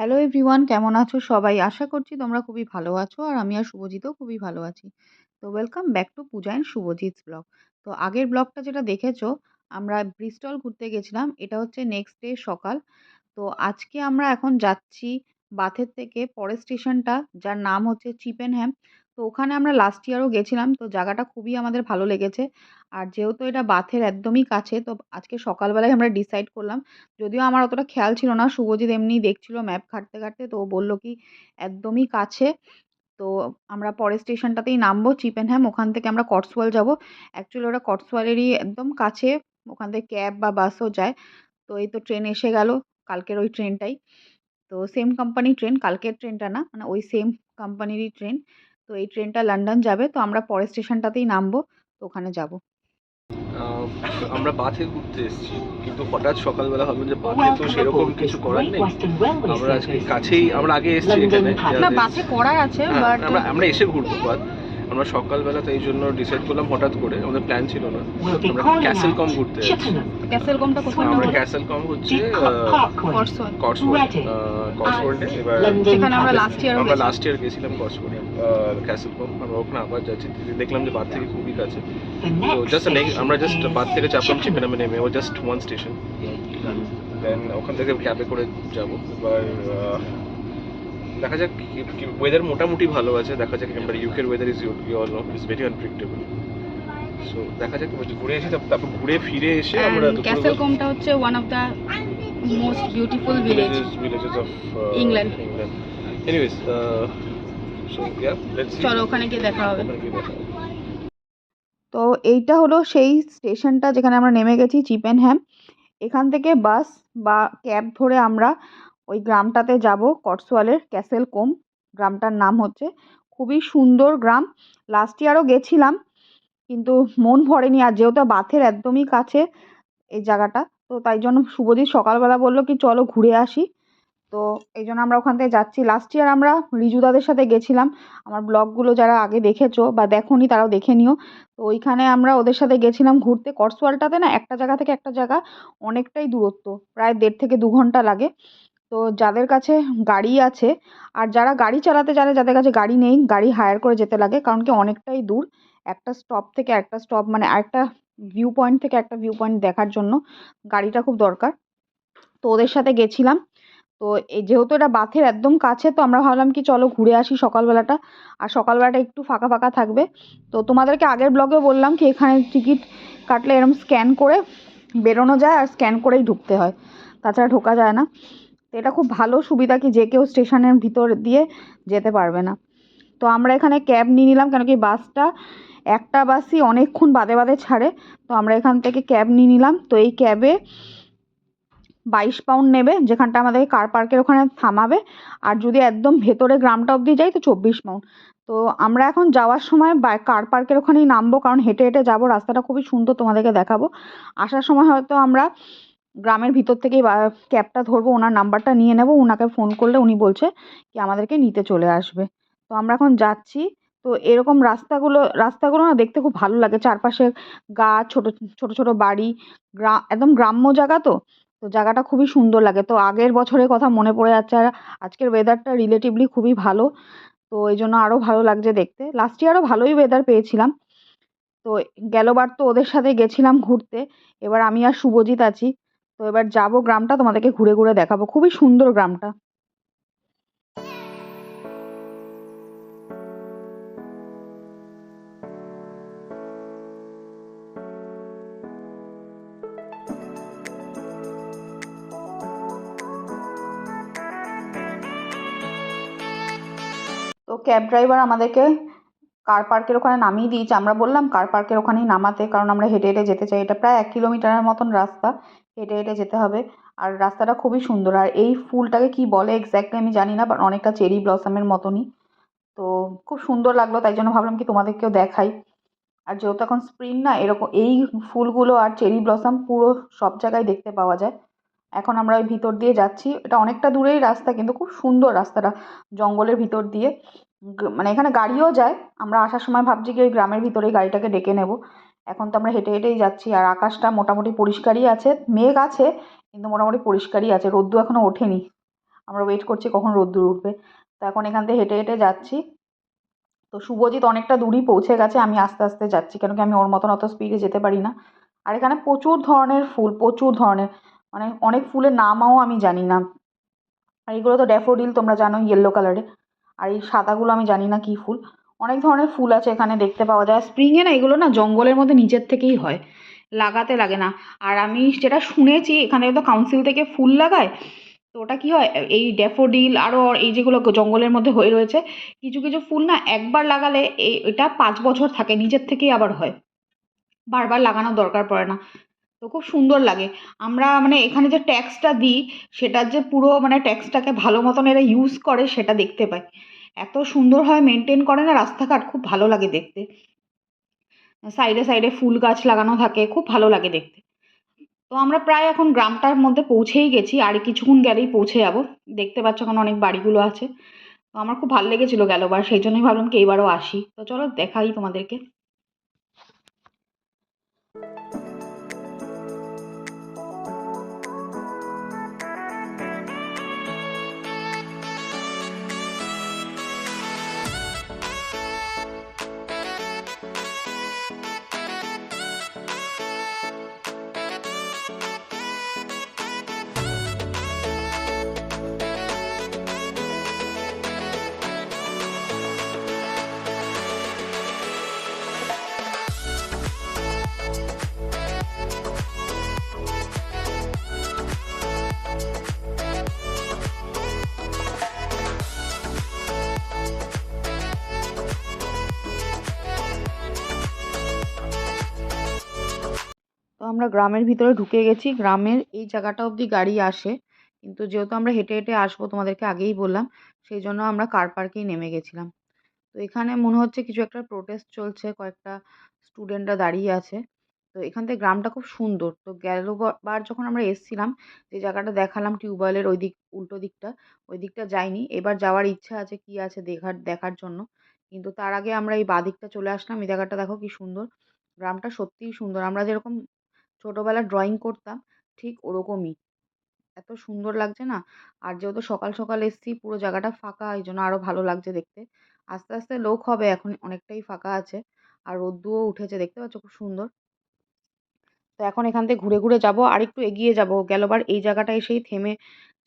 Hello everyone কেমন আছো সবাই? আশা করছি তোমরা খুবই ভালো আছো আর আমি আর শুভজিতও খুবই ভালো আছি। তো welcome back to Puja and Subhajit vlog তো আগের ব্লগটা যেটা দেখেছ, আমরা ব্রিস্টল ঘুরতে গেছিলাম, এটা হচ্ছে নেক্সট ডে সকাল। তো আজকে আমরা এখন যাচ্ছি বাথের থেকে পরের স্টেশনটা যার নাম হচ্ছে চিপেন চিপেনহ্যাম তো ওখানে আমরা লাস্ট ইয়ারও গেছিলাম, তো জায়গাটা খুবই আমাদের ভালো লেগেছে। আর যেহেতু এটা বাথের একদমই কাছে, তো আজকে সকালবেলায় আমরা ডিসাইড করলাম। যদিও আমার অতটা খেয়াল ছিল না, শুভজিৎ এমনি দেখছিল ম্যাপ ঘাঁটতে ঘাঁটতে, তো ও বলল কি একদমই কাছে। তো আমরা পরের স্টেশনটাতেই নামবো চিপেনহ্যাম ওখান থেকে আমরা কটসওয়াল যাব। অ্যাকচুয়ালি ওটা কটসওয়ালেরই একদম কাছে, ওখান থেকে ক্যাব বা বাসও যায়। তো এই তো ট্রেন এসে গেল, কালকের ওই ট্রেনটাই তো সেম কোম্পানির ট্রেন কালকের ট্রেনটা না মানে ওই সেম কোম্পানিরই ট্রেন তো এই ট্রেনটা লন্ডন যাবে তো আমরা পরের স্টেশনটাতেই নামবো তো ওখানে যাব। আহ, আমরা বাসে ঘুরতে এসেছি কিন্তু হঠাৎ সকালবেলা ভাবলাম যে বাসে তো সেরকম কিছু করার নেই। আমরা আজকে কাছেই আমরা আগে এসেছি এখানে না বাসে করার আছে হ্যাঁ, বাট আমরা আমরা এসে ঘুরবো বাদ আমরা সকালবেলা তো এই জন্য ডিসাইড করলাম হঠাৎ করে আমাদের প্ল্যান ছিল না। আমরা ক্যাসেল কম ঘুরতে যাচ্ছি। ক্যাসেলকমটা কোথায়? আমরা? ক্যাসেল কম হচ্ছে কটসওয়াল কক্সওয়ার্ড কক্সওয়ার্ডে এবার যেখানে আমরা লাস্ট ইয়ারও আমরা লাস্ট ইয়ার গেছিলাম কক্সওয়ার্ডে ক্যাসেল কম আমরা ওখানে আবার যাচ্ছি দেখলাম যে বাদ থেকে খুবই কাছে। তো জাস্ট আমরা জাস্ট বাদ থেকে চাপলাম চিপেনামে নেমে ও জাস্ট ওয়ান স্টেশন দেন ওখান থেকে ক্যাবে করে যাব। এবার দেখা যাক ওয়েদার মোটামুটি ভালো আছে দেখা যাক এবার ইউকের weather is you all know is very unpredictable so দেখা যাক এবার ঘুরে এসে তারপর- ঘুরে ফিরে এসে আমরা ক্যাসেলকমটা হচ্ছে one of the most beautiful village villages of England. England. Anyways, uh, so yeah, let's see. চলো ওখানে গিয়ে দেখা হবে ওখানে গিয়ে দেখা হবে। তো এইটা হলো সেই স্টেশনটা যেখানে আমরা নেমে গেছি চিপেনহ্যাম এখান থেকে বাস বা ক্যাব ধরে আমরা ওই গ্রামটাতে যাব কটসওয়ালের ক্যাসেল কোম, গ্রামটার নাম হচ্ছে। খুবই সুন্দর গ্রাম। লাস্ট ইয়ারও গেছিলাম, কিন্তু মন ভরেনি, আর যেহেতু বাথের একদমই কাছে এই জায়গাটা, তো তাই জন্য শুভজিৎ সকালবেলা বলল কি, চলো ঘুরে আসি। তো এই জন্য আমরা ওখান থেকে যাচ্ছি। লাস্ট ইয়ার আমরা রিজুদাদের সাথে গেছিলাম। আমার ব্লগগুলো যারা আগে দেখেছ বা দেখোনি, তারাও দেখে নিও। তো ওইখানে আমরা ওদের সাথে গেছিলাম ঘুরতে। কটসওয়ালটাতে না একটা জায়গা থেকে একটা জায়গা অনেকটাই দূরত্ব, প্রায় দেড় থেকে দু ঘণ্টা লাগে। তো যাদের কাছে গাড়ি আছে, আর যারা গাড়ি চালাতে জানে, যাদের কাছে গাড়ি নেই, গাড়ি হায়ার করে যেতে লাগে, কারণ কি অনেকটাই দূর। একটা স্টপ থেকে একটা স্টপ মানে আরেকটা ভিউ পয়েন্ট থেকে একটা ভিউ পয়েন্ট দেখার জন্য গাড়িটা খুব দরকার। তো ওদের সাথে গেছিলাম। তো এই যেহেতু এটা বাথের একদম কাছে, তো আমরা ভাবলাম কি চলো ঘুরে আসি সকালবেলাটা। আর সকালবেলাটা একটু ফাঁকা ফাঁকা থাকবে। তো তোমাদেরকে আগের ব্লগে বললাম কি, এখানে টিকিট কাটলে এরকম স্ক্যান করে বেরোনো যায়, আর স্ক্যান করেই ঢুকতে হয়। তাছাড়া ঢোকা যায় না। তো এটা খুব ভালো সুবিধা কি যে কেউ স্টেশনের ভিতর দিয়ে যেতে পারবে না। তো আমরা এখানে ক্যাব নিয়ে নিলাম কেন কি বাসটা একটা বাসই অনেকক্ষণ বাদে বাদে ছাড়ে। তো আমরা এখান থেকে ক্যাব নিয়ে নিলাম। তো এই ক্যাবে বাইশ পাউন্ড নেবে, যেখানটা আমাদের কার পার্কের ওখানে থামাবে। আর যদি একদম ভেতরে গ্রামটা অবধি যাই তো চব্বিশ পাউন্ড। তো আমরা এখন যাওয়ার সময় কার পার্কের ওখানেই নামবো, কারণ হেঁটে হেঁটে যাব। রাস্তাটা খুবই সুন্দর তোমাদেরকে দেখাবো। আসার সময় হয়তো আমরা গ্রামের ভিতর থেকেই ক্যাবটা ধরবো, ওনার নাম্বারটা নিয়ে নেব ওনাকে ফোন করলে উনি বলছে কি আমাদেরকে নিতে চলে আসবে। তো আমরা এখন যাচ্ছি, তো এরকম রাস্তাগুলো রাস্তাগুলো না দেখতে খুব ভালো লাগে। চারপাশে গাছ, ছোট ছোট ছোট বাড়ি, গ্রা, একদম গ্রাম্য জায়গা তো তো জায়গাটা খুবই সুন্দর লাগে। তো আগের বছরের কথা মনে পড়ে যাচ্ছে আর আজকের ওয়েদারটা রিলেটিভলি খুবই ভালো, তো এই জন্য আরও ভালো লাগছে দেখতে। লাস্ট ইয়ারও ভালোই ওয়েদার পেয়েছিলাম। তো গেলবার তো ওদের সাথে গেছিলাম ঘুরতে, এবার আমি আর শুভজিৎ আছি। তো এবার যাব গ্রামটা, তোমাদেরকে ঘুরে ঘুরে দেখাবো। খুবই সুন্দর গ্রামটা। তো ক্যাব ড্রাইভার আমাদেরকে কার পার্কের ওখানে নামিয়ে দিয়েছে। আমরা বললাম কার পার্কের ওখানেই নামাতে, কারণ আমরা হেঁটে হেঁটে যেতে চাই। এটা প্রায় এক কিলোমিটারের মতন রাস্তা, হেঁটে হেঁটে যেতে হবে। আর রাস্তাটা খুবই সুন্দর। আর এই ফুলটাকে কি বলে এক্স্যাক্টলি আমি জানি না বাট অনেকটা চেরি ব্লসমের মতনই। তো খুব সুন্দর লাগল, তাই জন্য ভাবলাম কি তোমাদেরকেও দেখাই। আর যেহেতু এখন স্প্রিং না, এরকম এই ফুলগুলো আর চেরি ব্লসম পুরো সব জায়গায় দেখতে পাওয়া যায়। এখন আমরা ওই ভিতর দিয়ে যাচ্ছি। এটা অনেকটা দূরেই রাস্তা, কিন্তু খুব সুন্দর রাস্তাটা জঙ্গলের ভিতর দিয়ে। মানে এখানে গাড়িও যায়। আমরা আসার সময় ভাবছি কি ওই গ্রামের ভিতরেই গাড়িটাকে ডেকে নেব। এখন তো আমরা হেঁটে হেঁটেই যাচ্ছি আর আকাশটা মোটামুটি পরিষ্কারই আছে। মেঘ আছে, কিন্তু মোটামুটি পরিষ্কারই আছে। রোদ্দু এখনও ওঠেনি। আমরা ওয়েট করছি কখন রোদ্দুর উঠবে। তো এখন এখান থেকে হেঁটে হেঁটে যাচ্ছি। তো শুভজিৎ অনেকটা দূরই পৌঁছে গেছে। আমি আস্তে আস্তে যাচ্ছি, কেন কি আমি ওর মতন অত স্পিডে যেতে পারি না। আর এখানে প্রচুর ধরনের ফুল, প্রচুর ধরনের মানে অনেক ফুলের নামও আমি জানি না। আর এগুলো তো ড্যাফোডিল তোমরা জানো ইয়েলো কালারের আর এই সাদাগুলো আমি জানি না কী ফুল। অনেক ধরনের ফুল আছে এখানে দেখতে পাওয়া যায়। স্প্রিংয়ে না এগুলো না জঙ্গলের মধ্যে নিচের থেকেই হয়। লাগাতে লাগে না। আর আমি যেটা শুনেছি, এখানে তো কাউন্সিল থেকে ফুল লাগায়। তো ওটা কী হয়, এই ড্যাফোডিল আরও এই যেগুলো জঙ্গলের মধ্যে হয়ে রয়েছে, কিছু কিছু ফুল না একবার লাগালে এই এটা পাঁচ বছর থাকে, নিজের থেকেই আবার হয়। বারবার লাগানোর দরকার পড়ে না। তো খুব সুন্দর লাগে। আমরা মানে এখানে যে ট্যাক্সটা দিই সেটার যে পুরো মানে ট্যাক্সটাকে ভালো মতন এরা ইউজ করে, সেটা দেখতে পাই। এত সুন্দরভাবে মেনটেন করে না, রাস্তাঘাট খুব ভালো লাগে দেখতে। সাইডে সাইডে ফুল গাছ লাগানো থাকে, খুব ভালো লাগে দেখতে। তো আমরা প্রায় এখন গ্রামটার মধ্যে পৌঁছেই গেছি, আর কিছুক্ষণ গেলেই পৌঁছে যাব। দেখতে পাচ্ছ এখন অনেক বাড়িগুলো আছে। তো আমার খুব ভালো লেগেছিলো গেলোবার সেই জন্যই ভাবলাম কি এইবারও আসি। তো চলো দেখাই তোমাদেরকে। আমরা গ্রামের ভিতরে ঢুকে গেছি। গ্রামের এই জায়গাটা অবধি গাড়ি আসে। কিন্তু যেহেতু আমরা হেঁটে হেঁটে আসব তোমাদেরকে আগেই বললাম, সেই জন্য আমরা কার পার্কেই নেমে গেছিলাম। তো এখানে মনে হচ্ছে কিছু একটা প্রোটেস্ট চলছে, কয়েকটা স্টুডেন্টরা দাঁড়িয়ে আছে। তো এখান থেকে গ্রামটা খুব সুন্দর। তো গেল বার যখন আমরা এসেছিলাম, যে জায়গাটা দেখালাম টিউবওয়েলের ওই দিক উল্টো দিকটা ওই দিকটা যাইনি। এবার যাওয়ার ইচ্ছা আছে কি আছে দেখার দেখার জন্য। কিন্তু তার আগে আমরা এই বাদিকটা চলে আসলাম। এই জায়গাটা দেখো কি সুন্দর। গ্রামটা সত্যিই সুন্দর। আমরা যেরকম ছোটোবেলায় ড্রয়িং করতাম, ঠিক ওরকমই। এত সুন্দর লাগছে না? আর যেহেতু সকাল সকাল এসেছি, পুরো জায়গাটা ফাঁকা, এই জন্য আরও ভালো লাগছে দেখতে। আস্তে আস্তে লোক হবে এখন অনেকটাই ফাঁকা আছে, আর রোদ্দুরও উঠেছে, দেখতে পাচ্ছ খুব সুন্দর। তো এখন এখান থেকে ঘুরে ঘুরে যাব, আর একটু এগিয়ে যাব। গেলবার এই জায়গাটা এসেই থেমে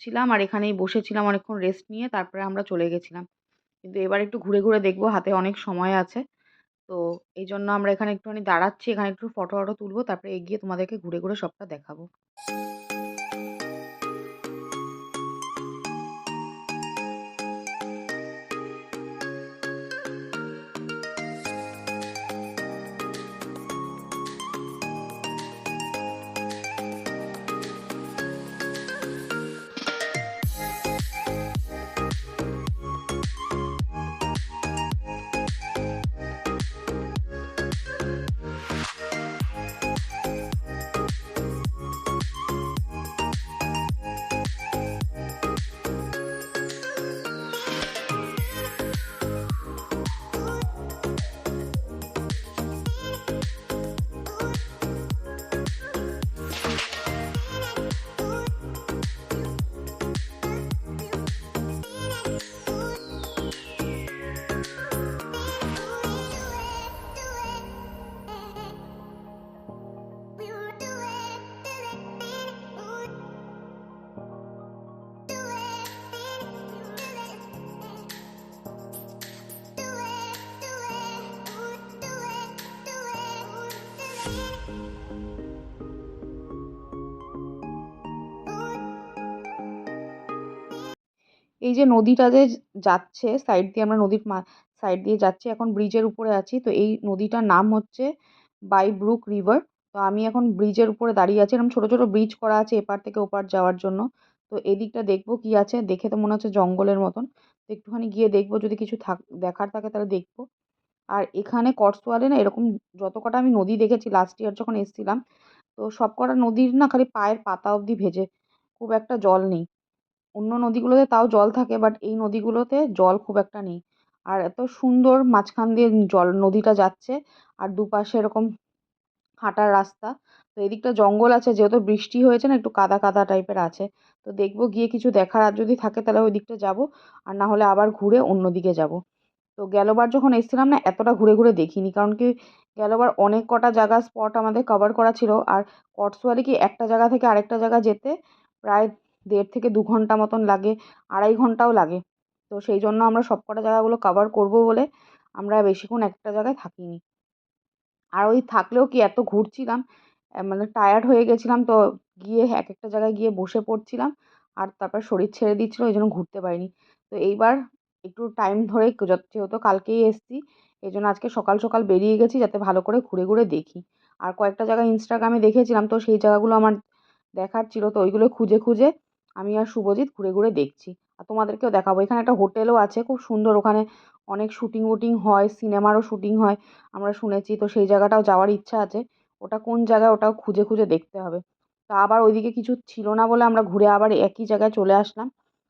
ছিলাম আর এখানেই বসেছিলাম অনেকক্ষণ রেস্ট নিয়ে, তারপরে আমরা চলে গেছিলাম। কিন্তু এবার একটু ঘুরে ঘুরে দেখব, হাতে অনেক সময় আছে। তো এই জন্য আমরা এখানে একটুখানি দাঁড়াচ্ছি, এখানে একটু ফটো টটো তুলবো, তারপরে এগিয়ে তোমাদেরকে ঘুরে ঘুরে সবটা দেখাবো। এই যে নদীটা যে যাচ্ছে সাইড দিয়ে আমরা নদীর সাইড দিয়ে যাচ্ছি, এখন ব্রিজের উপরে আছি। তো এই নদীটার নাম হচ্ছে বাই ব্রুক রিভার তো আমি এখন ব্রিজের উপরে দাঁড়িয়ে আছি। এরকম ছোটো ছোটো ব্রিজ করা আছে এপার থেকে ওপার যাওয়ার জন্য। তো এদিকটা দেখব কি আছে। দেখে তো মনে হচ্ছে জঙ্গলের মতন। তো একটুখানি গিয়ে দেখব, যদি কিছু থাক, দেখার থাকে তাহলে দেখব। আর এখানে কটসওয়ালে না এরকম যত কটা আমি নদী দেখেছি লাস্ট ইয়ার যখন এসেছিলাম, তো সব কটা নদীর না খালি পায়ের পাতা অবধি ভেজে, খুব একটা জল নেই। অন্য নদীগুলোতে তাও জল থাকে বাট এই নদীগুলোতে জল খুব একটা নেই। আর এত সুন্দর মাঝখান দিয়ে জল, নদীটা যাচ্ছে, আর দুপাশে এরকম হাঁটার রাস্তা। তো এদিকটা জঙ্গল আছে, যেহেতু বৃষ্টি হয়েছে না, একটু কাদা কাদা টাইপের আছে। তো দেখব গিয়ে কিছু দেখার আর যদি থাকে তাহলে ওই দিকটা যাব, আর না হলে আবার ঘুরে অন্য দিকে যাব। তো গেলোবার যখন এসেছিলাম না, এতটা ঘুরে ঘুরে দেখিনি। কারণ কি, গেলোবার অনেক কটা জায়গা স্পট আমাদের কভার করা ছিল। আর কটসওয়ালি কি, একটা জায়গা থেকে আরেকটা জায়গা যেতে প্রায় দেড় থেকে দু ঘণ্টা মতন লাগে, আড়াই ঘন্টাও লাগে। তো সেই জন্য আমরা সব কটা জায়গাগুলো কভার করব বলে আমরা বেশিক্ষণ একটা জায়গায় থাকিনি। আর ওই থাকলেও কি, এত ঘুরছিলাম মানে টায়ার্ড হয়ে গেছিলাম। তো গিয়ে এক একটা জায়গায় গিয়ে বসে পড়ছিলাম। আর তারপর শরীর ছেড়ে দিচ্ছিল, ওই জন্য ঘুরতে পারিনি। তো এইবার একটু টাইম ধরে যেহেতু কালকেই এসেছি এই জন্য আজকে সকাল সকাল বেরিয়ে গেছি যাতে ভালো করে ঘুরে ঘুরে দেখি। আর কয়েকটা জায়গা ইনস্টাগ্রামে দেখেছিলাম, তো সেই জায়গাগুলো আমার দেখার ছিল, তো ওইগুলো খুঁজে খুঁজে আমি আর শুভজিৎ ঘুরে ঘুরে দেখছি। আর তোমাদেরকেও দেখাবো, এখানে একটা হোটেলও আছে, খুব সুন্দর, ওখানে অনেক শুটিং উটিং হয় সিনেমারও শুটিং হয়, আমরা শুনেছি, তো সেই জায়গাটাও যাওয়ার ইচ্ছা আছে। ওটা কোন জায়গায় ওটাও খুঁজে খুঁজে দেখতে হবে। তা আবার ওইদিকে কিছু ছিল না বলে আমরা ঘুরে আবার একই জায়গায় চলে আসলাম।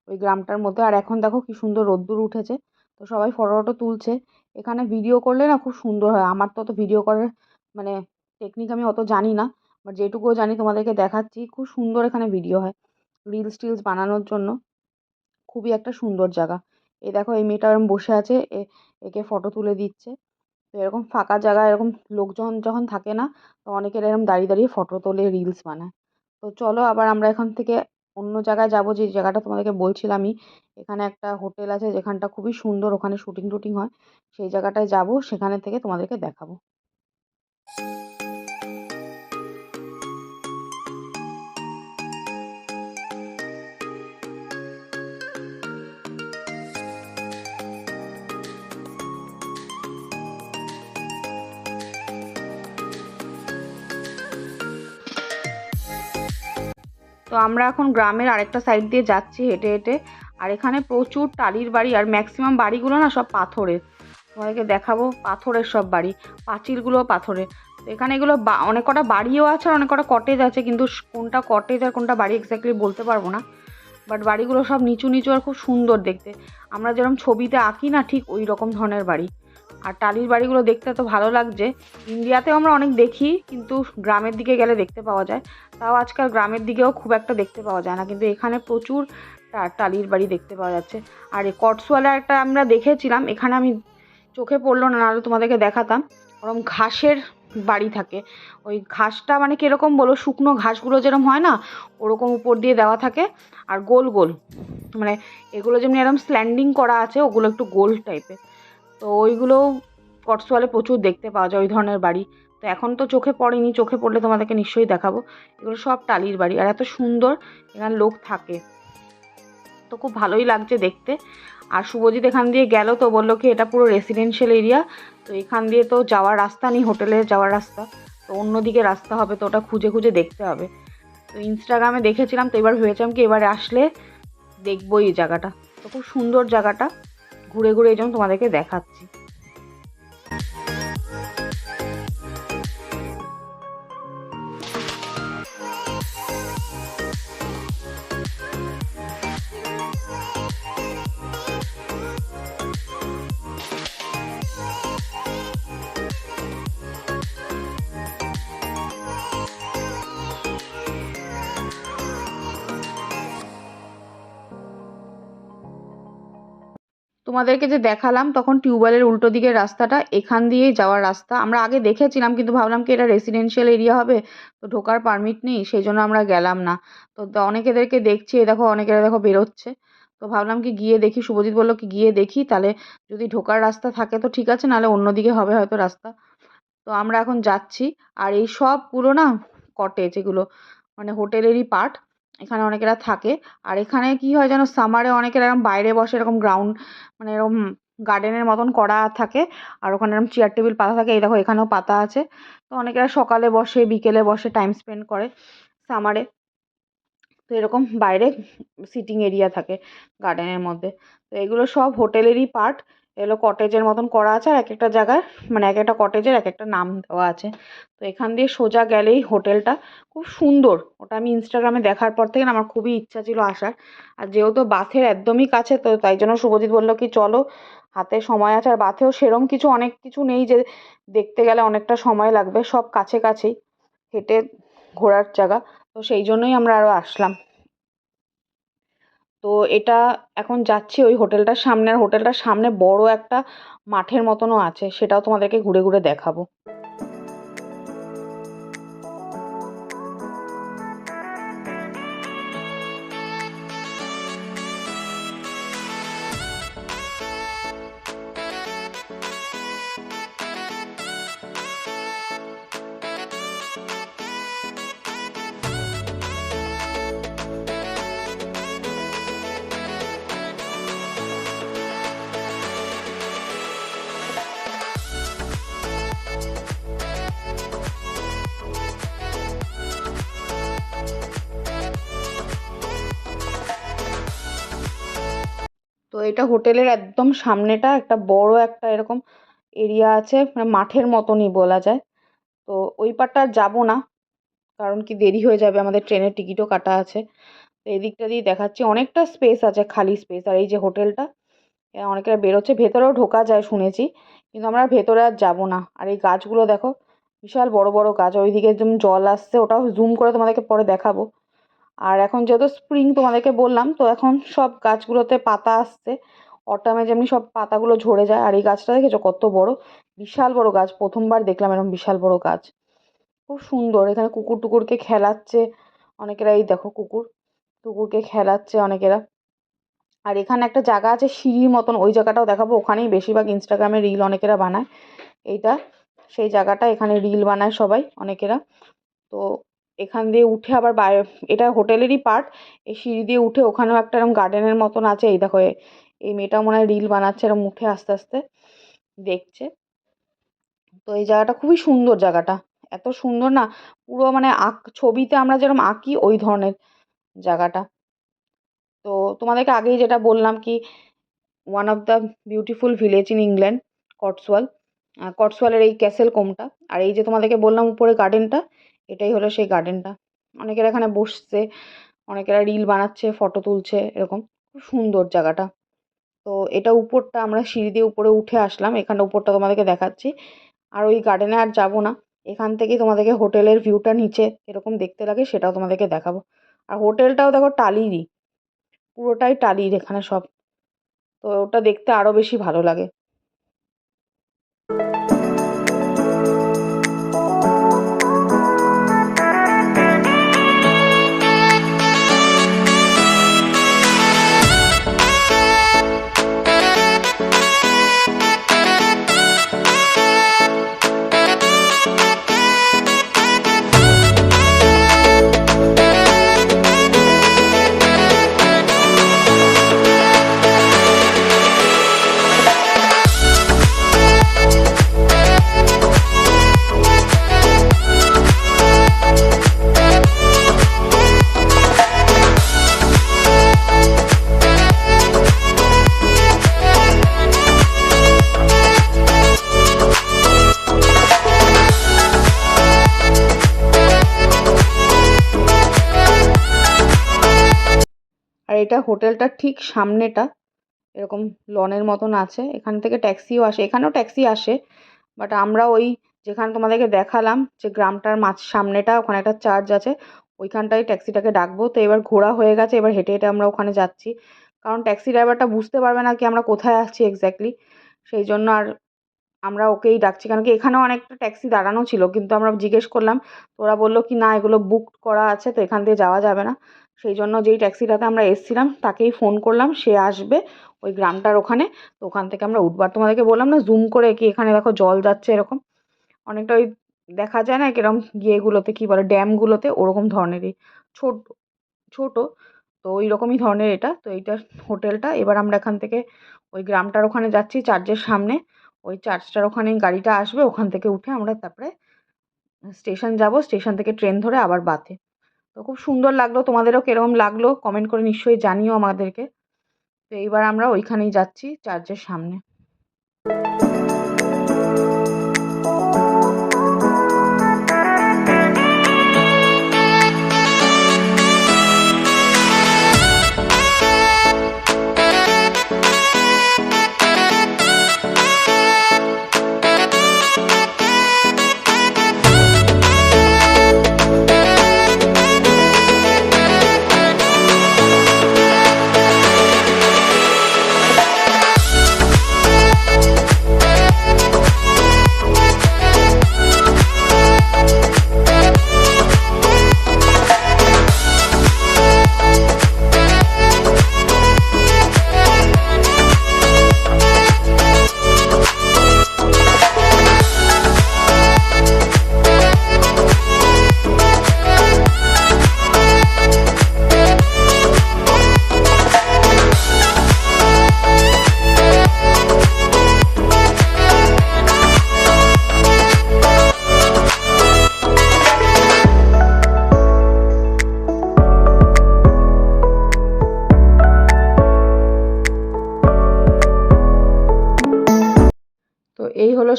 ওই গ্রামটার মধ্যে। আর এখন দেখো কি সুন্দর রোদ্দুর উঠেছে। তো সবাই ফটো তুলছে। এখানে ভিডিও করলে না খুব সুন্দর হয়। আমার তো অত ভিডিও করার মানে টেকনিক আমি অত জানি না। বাট যেটুকুও জানি তোমাদেরকে দেখাচ্ছি, খুব সুন্দর এখানে ভিডিও হয়। রিলস টিলস বানানোর জন্য। খুবই একটা সুন্দর জায়গা। এই দেখো, এই মেয়েটা এরকম বসে আছে। একে ফটো তুলে দিচ্ছে। তো এরকম ফাঁকা জায়গায় এরকম লোকজন যখন থাকে না, তো অনেকের এরকম দাঁড়িয়ে দাঁড়িয়ে ফটো তোলে রিলস বানায়। তো চলো আবার আমরা এখান থেকে অন্য জায়গায় যাব যে জায়গাটা তোমাদেরকে বলছিলামই এখানে একটা হোটেল আছে যেখানটা খুবই সুন্দর, ওখানে শুটিং টুটিং হয়, সেই জায়গাটায় যাব, সেখানে থেকে তোমাদেরকে দেখাবো। তো আমরা এখন গ্রামের আরেকটা সাইড দিয়ে যাচ্ছি হেঁটে হেঁটে। আর এখানে প্রচুর টালির বাড়ি আর ম্যাক্সিমাম বাড়িগুলো না সব পাথরের। তোমাদেরকে দেখাবো, পাথরের সব বাড়ি পাঁচিলগুলো পাথরের। তো এখানে এগুলো অনেক কটা বাড়িও আছে আর অনেক কটা কটেজ আছে, কিন্তু কোনটা কটেজ আর কোনটা বাড়ি এক্স্যাক্টলি বলতে পারব না। বাট বাড়িগুলো সব নিচু নিচু আর খুব সুন্দর দেখতে। আমরা যেরকম ছবিতে আঁকি না, ঠিক ওই রকম ধরনের বাড়ি। আর টালির বাড়িগুলো দেখতে তো ভালো লাগছে। ইন্ডিয়াতেও আমরা অনেক দেখি, কিন্তু গ্রামের দিকে গেলে দেখতে পাওয়া যায়। তাও আজকাল গ্রামের দিকেও খুব একটা দেখতে পাওয়া যায় না, কিন্তু এখানে প্রচুর টালির বাড়ি দেখতে পাওয়া যাচ্ছে। আর এই কটসওয়ালা একটা আমরা দেখেছিলাম, এখানে আমি চোখে পড়ল না, নাহলে তোমাদেরকে দেখাতাম। ওরকম ঘাসের বাড়ি থাকে। ওই ঘাসটা মানে কীরকম বলো, শুকনো ঘাসগুলো যেরকম হয় না, ওরকম উপর দিয়ে দেওয়া থাকে, আর গোল গোল। মানে এগুলো যেমনি এরকম স্ল্যান্ডিং করা আছে, ওগুলো একটু গোল টাইপের তো ওইগুলোও কটসওয়ালে প্রচুর দেখতে পাওয়া যায়, ওই ধরনের বাড়ি। তো এখন তো চোখে পড়েনি, চোখে পড়লে তোমাদেরকে নিশ্চয়ই দেখাবো। এগুলো সব টালির বাড়ি, আর এত সুন্দর এখানে লোক থাকে। তো খুব ভালোই লাগছে দেখতে। আর শুভজিৎ এখান দিয়ে গেল তো, বলল কি এটা পুরো রেসিডেন্সিয়াল এরিয়া তো এখান দিয়ে তো যাওয়ার রাস্তা নেই, হোটেলে যাওয়ার রাস্তা। তো অন্যদিকে রাস্তা হবে, তো ওটা খুঁজে খুঁজে দেখতে হবে। তো ইনস্টাগ্রামে দেখেছিলাম, তো এবার ভেবেছিলাম কি এবারে আসলে দেখব এই জায়গাটা। তো খুব সুন্দর জায়গাটা। ঘুরে ঘুরে এই জন্য তোমাদেরকে দেখাচ্ছি। তোমাদেরকে যে দেখালাম, তখন টিউবওয়েলের উল্টো দিকের রাস্তাটা, এখান দিয়েই যাওয়ার রাস্তা। আমরা আগে দেখেছিলাম, কিন্তু ভাবলাম কি এটা রেসিডেন্সিয়াল এরিয়া হবে, তো ঢোকার পারমিট নেই সেই জন্য আমরা গেলাম না। তো অনেকেদেরকে দেখছি দেখো, অনেকেরা দেখো বেরোচ্ছে। তো ভাবলাম কি গিয়ে দেখি, শুভজিৎ বলল কি গিয়ে দেখি, তাহলে যদি ঢোকার রাস্তা থাকে তো ঠিক আছে, নাহলে অন্যদিকে হবে হয়তো রাস্তা। তো আমরা এখন যাচ্ছি, আর এই সবগুলো না কটেজ এগুলো মানে হোটেলেরই পার্ট এখানে অনেকেরা থাকে। আর এখানে কি হয় যেন সামারে অনেকেরা এরকম বাইরে বসে এরকম গ্রাউন্ড মানে এরকম গার্ডেনের মতন করা থাকে। আর ওখানে এরকম চেয়ার টেবিল পাতা থাকে। এই দেখো এখানেও পাতা আছে। তো অনেকেরা সকালে বসে, বিকেলে বসে টাইম স্পেন্ড করে সামারে তো এরকম বাইরে সিটিং এরিয়া থাকে গার্ডেনের মধ্যে। তো এগুলো সব হোটেলেরই পার্ট এগুলো কটেজের মতন করা আছে আর এক একটা জায়গায় মানে এক একটা কটেজের এক একটা নাম দেওয়া আছে। তো এখান দিয়ে সোজা গেলেই হোটেলটা। খুব সুন্দর। ওটা আমি ইনস্টাগ্রামে দেখার পর থেকে আমার খুবই ইচ্ছা ছিল আসার। আর যেহেতু বাথের একদমই কাছে, তো তাই জন্য শুভজিৎ বলল কি, চলো, হাতে সময় আছে। আর বাথেও সেরম কিছু, অনেক কিছু নেই যে দেখতে গেলে অনেকটা সময় লাগবে। সব কাছে কাছেই হেঁটে ঘোরার জায়গা। তো সেই জন্যই আমরা আরও আসলাম। তো এটা এখন যাচ্ছি ওই হোটেলটার সামনে আর হোটেলটার সামনে বড় একটা মাঠের মতনও আছে, সেটাও তোমাদেরকে ঘুরে ঘুরে দেখাবো। এটা হোটেলের একদম সামনেটা একটা বড় একটা এরকম এরিয়া আছে মানে মাঠের মতনই বলা যায়। তো ওই পারটা যাব না, কারণ কি দেরি হয়ে যাবে, আমাদের ট্রেনের টিকিটও কাটা আছে। তো এদিকটা দিয়ে দেখাচ্ছি, অনেকটা স্পেস আছে, খালি স্পেস। আর এই যে হোটেলটা এরা অনেকেরা বেরোচ্ছে, ভেতরেও ঢোকা যায় শুনেছি, কিন্তু আমরা ভেতরে আর যাব না। আর এই গাছগুলো দেখো, বিশাল বড় বড় গাছ, ওইদিকে একদম জল আসছে, ওটাও জুম করে তোমাদেরকে পরে দেখাবো। আর এখন যেহেতু স্প্রিং তোমাদেরকে বললাম, তো এখন সব গাছগুলোতে পাতা আসছে। অটামে যেমনি সব পাতাগুলো ঝরে যায়, আর এই গাছটা দেখেছ কত বড়? বিশাল বড় গাছ, প্রথমবার দেখলাম এরকম বিশাল বড় গাছ। খুব সুন্দর, এখানে কুকুর টুকুরকে খেলাচ্ছে, অনেকেরা এই দেখো কুকুর টুকুরকে খেলাচ্ছে অনেকেরা। আর এখানে একটা জায়গা আছে সিঁড়ির মতন, ওই জায়গাটাও দেখাবো, ওখানেই বেশিরভাগ ইনস্টাগ্রামে রিল অনেকেরা বানায়। এইটা, সেই জায়গাটা এখানে রিল বানায় সবাই, অনেকেরা। তো এখান দিয়ে উঠে আবার বাইরে এটা হোটেলেরই পার্ট এই সিঁড়ি দিয়ে উঠে ওখানেও একটা এরকম গার্ডেনের মতন আছে, এই দেখো এই মেয়েটা মনে হয় রিল বানাচ্ছে এরকম উঠে আস্তে আস্তে দেখছে। তো এই জায়গাটা খুবই সুন্দর জায়গাটা, এত সুন্দর না, পুরো মানে আঁক, ছবিতে আমরা যেরকম আঁকি ওই ধরনের জায়গাটা। তো তোমাদেরকে আগেই যেটা বললাম কি one of the beautiful village in England Cotswold কটসওয়ালের এই ক্যাসেল কোমটা, আর এই যে তোমাদেরকে বললাম উপরে গার্ডেনটা এটাই হলো সেই গার্ডেনটা অনেকেরা এখানে বসছে, অনেকেরা রিল বানাচ্ছে ফটো তুলছে, এরকম। খুব সুন্দর জায়গাটা। তো এটা উপরটা আমরা সিঁড়ি দিয়ে উপরে উঠে আসলাম, এখানটা উপরটা তোমাদেরকে দেখাচ্ছি। আর ওই গার্ডেনে আর যাব না। এখান থেকেই তোমাদেরকে হোটেলের ভিউটা নিচে এরকম দেখতে লাগে সেটাও তোমাদেরকে দেখাবো। আর হোটেলটাও দেখো টালিরই, পুরোটাই টালির এখানে সব। তো ওটা দেখতে আরও বেশি ভালো লাগে। ঠিক সামনেটা, এরকম লনের মতন আছে। এখান থেকে ট্যাক্সিও আসে, এখানেও ট্যাক্সি আসে, বাট আমরা ওই যেখানে তোমাদেরকে দেখালাম যে গ্রামটার মাঝ সামনেটা ওখানে একটা চার্চ আছে, ওইখানটায় ট্যাক্সিটাকে ডাকবো। তো এবার ঘোরা হয়ে গেছে, এবার হেঁটে হেঁটে আমরা ওখানে যাচ্ছি। কারণ ট্যাক্সি ড্রাইভারটা বুঝতে পারবে না কি আমরা কোথায় আসছি এক্স্যাক্টলি সেই জন্য আর আমরা ওকেই ডাকছি। কারণ কি এখানেও অনেকটা ট্যাক্সি দাঁড়ানো ছিল, কিন্তু আমরা জিজ্ঞেস করলাম ওরা বলল কি না এগুলো বুক করা আছে, তো এখান দিয়ে যাওয়া যাবে না। সেই জন্য যেই ট্যাক্সিটাতে আমরা এসছিলাম, তাকেই ফোন করলাম। সে আসবে ওই গ্রামটার ওখানে। তো ওখান থেকে আমরা উঠবো আর তোমাদেরকে বললাম না জুম করে কি এখানে দেখো জল যাচ্ছে এরকম। অনেকটা ওই দেখা যায় না কিরম ইয়েগুলোতে, কী বলে, ড্যামগুলোতে, ওরকম ধরনেরই। ছোট ছোট, তো ওই রকমই ধরনের এটা। তো এইটা হোটেলটা। এবার আমরা এখান থেকে ওই গ্রামটার ওখানে যাচ্ছি চার্চের সামনে। ওই চার্চটার ওখানে গাড়িটা আসবে। ওখান থেকে উঠে আমরা তারপরে স্টেশন যাব। স্টেশন থেকে ট্রেন ধরে আবার বাথে তো খুব সুন্দর লাগল, তোমাদেরও কীরকম লাগল কমেন্ট করে নিশ্চয়ই জানিও আমাদেরকে। তো এইবার আমরা ওইখানেই যাচ্ছি, চার্চের সামনে।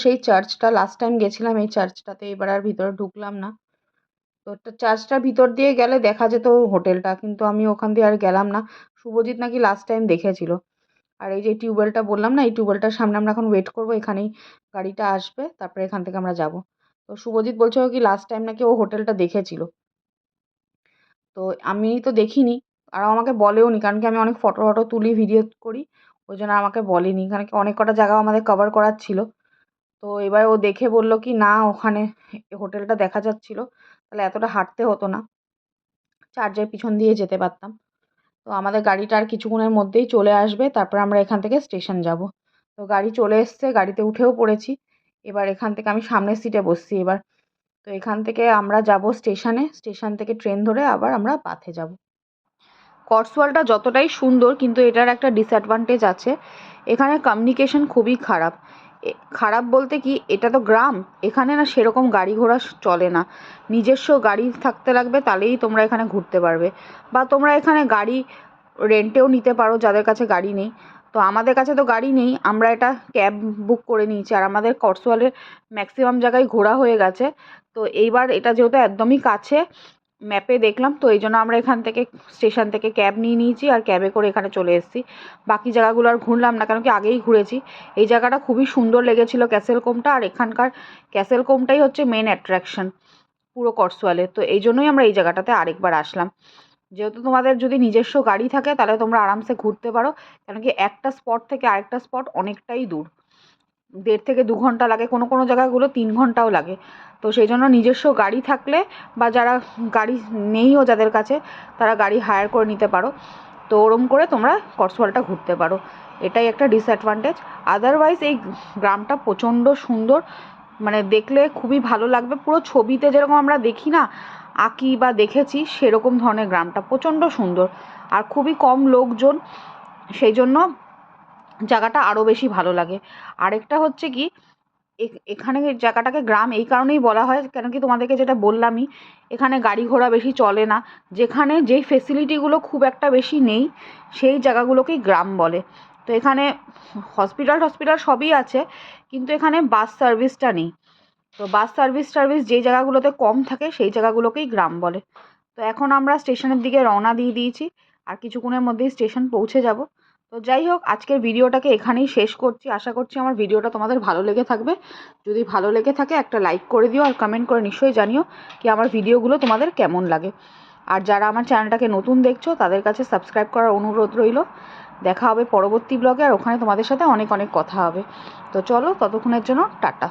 সেই চার্চটা লাস্ট টাইম গেছিলাম এই চার্চটাতে এবার আর ভিতরে ঢুকলাম না। তো চার্চটার ভিতর দিয়ে গেলে দেখা যেত হোটেলটা, কিন্তু আমি ওখান দিয়ে আর গেলাম না। শুভজিৎ নাকি লাস্ট টাইম দেখেছিল। আর এই যে টিউবওয়েলটা বললাম না, এই টিউবওয়েলটার সামনে আমরা এখন ওয়েট করব, এখানেই গাড়িটা আসবে, তারপরে এখান থেকে আমরা যাব। তো শুভজিৎ বলছিল কি লাস্ট টাইম নাকি ও হোটেলটা দেখেছিল। তো আমি তো দেখিনি, আর আমাকে বলেও নি, কারণ কি আমি অনেক ফটো টটো তুলি ভিডিও করি, ওই জন্য আমাকে বলেনি। কারণ কি অনেক কটা জায়গাও আমাদের কভার করার ছিল। তো এবার ও দেখে বলল কি, না, ওখানে হোটেলটা দেখা যাচ্ছিল। তাহলে এতটা হাঁটতে হতো না। চার্জের পিছন দিয়ে যেতে পারতাম। তো আমাদের গাড়িটা আর কিছুক্ষণের মধ্যেই চলে আসবে। তারপর আমরা এখান থেকে স্টেশন যাব। তো গাড়ি চলে এসছে, গাড়িতে উঠেও পড়েছি। এবার এখান থেকে আমি সামনের সিটে বসছি এবার। তো এখান থেকে আমরা যাব স্টেশনে। স্টেশন থেকে ট্রেন ধরে আবার আমরা বাথে যাব। কটসওয়ালটা যতটাই সুন্দর, কিন্তু এটার একটা ডিসঅ্যাডভান্টেজ আছে। এখানে কমিউনিকেশন খুবই খারাপ। খারাপ বলতে কি, এটা তো গ্রাম। এখানে না সেরকম গাড়ি ঘোড়া চলে না। নিজস্ব গাড়ি থাকতে লাগবে, তাহলেই তোমরা এখানে ঘুরতে পারবে। বা তোমরা এখানে গাড়ি রেন্টেও নিতে পারো, যাদের কাছে গাড়ি নেই। তো আমাদের কাছে তো গাড়ি নেই, আমরা এটা ক্যাব বুক করে নিয়েছি। আর আমাদের কটসওয়ালের ম্যাক্সিমাম জায়গায় ঘোরা হয়ে গেছে। তো এইবার এটা যেহেতু একদমই কাছে ম্যাপে দেখলাম, তো এই জন্য আমরা এখান থেকে স্টেশন থেকে ক্যাব নিয়ে নিয়েছি আর ক্যাবে করে এখানে চলে এসেছি। বাকি জায়গাগুলো আর ঘুরলাম না কেন কি আগেই ঘুরেছি। এই জায়গাটা খুবই সুন্দর লেগেছিল ক্যাসেল কোমটা আর এখানকার ক্যাসেল কোমটাই হচ্ছে মেন অ্যাট্রাকশন পুরো কটসওয়ালে তো এই জন্যই আমরা এই জায়গাটাতে আরেকবার আসলাম। যেহেতু তোমাদের যদি নিজস্ব গাড়ি থাকে, তাহলে তোমরা আরামসে ঘুরতে পারো কেন কি একটা স্পট থেকে আরেকটা স্পট অনেকটাই দূর। দেড় থেকে দু ঘণ্টা লাগে, কোনো কোনো জায়গাগুলো তিন ঘন্টাও লাগে। তো সেই জন্য নিজস্ব গাড়ি থাকলে বা যারা গাড়ি নেইও যাদের কাছে, তারা গাড়ি হায়ার করে নিতে পারো। তো ওরম করে তোমরা কটসওয়ালটা ঘুরতে পারো। এটাই একটা ডিসঅ্যাডভান্টেজ আদারওয়াইজ এই গ্রামটা প্রচণ্ড সুন্দর। মানে দেখলে খুবই ভালো লাগবে। পুরো ছবিতে যেরকম আমরা দেখি না, আঁকি বা দেখেছি, সেরকম ধরনের গ্রামটা প্রচণ্ড সুন্দর। আর খুবই কম লোকজন। সেই জন্য জায়গাটা আরও বেশি ভালো লাগে। আরেকটা হচ্ছে কি এখানে জায়গাটাকে গ্রাম এই কারণেই বলা হয়, কেন কি তোমাদেরকে যেটা বললামই, এখানে গাড়ি ঘোড়া বেশি চলে না। যেখানে যেই ফেসিলিটিগুলো খুব একটা বেশি নেই, সেই জায়গাগুলোকেই গ্রাম বলে। তো এখানে হসপিটাল টসপিটাল সবই আছে, কিন্তু এখানে বাস সার্ভিসটা নেই। তো বাস সার্ভিস টার্ভিস যেই জায়গাগুলোতে কম থাকে, সেই জায়গাগুলোকেই গ্রাম বলে। তো এখন আমরা স্টেশনের দিকে রওনা দিয়ে দিয়েছি, আর কিছুক্ষণের মধ্যেই স্টেশন পৌঁছে যাব। তো যাই হোক, আজকের ভিডিওটাকে এখানেই শেষ করছি। আশা করছি আমার ভিডিওটা তোমাদের ভালো লেগে থাকবে। যদি ভালো লেগে থাকে, একটা লাইক করে দিও আর কমেন্ট করে নিশ্চয়ই জানিও কি আমার ভিডিওগুলো তোমাদের কেমন লাগে। আর যারা আমার চ্যানেলটাকে নতুন দেখছ, তাদের কাছে সাবস্ক্রাইব করার অনুরোধ রইল। দেখা হবে পরবর্তী ব্লগে আর ওখানে তোমাদের সাথে অনেক অনেক কথা হবে। তো চলো, ততক্ষণের জন্য টাটা।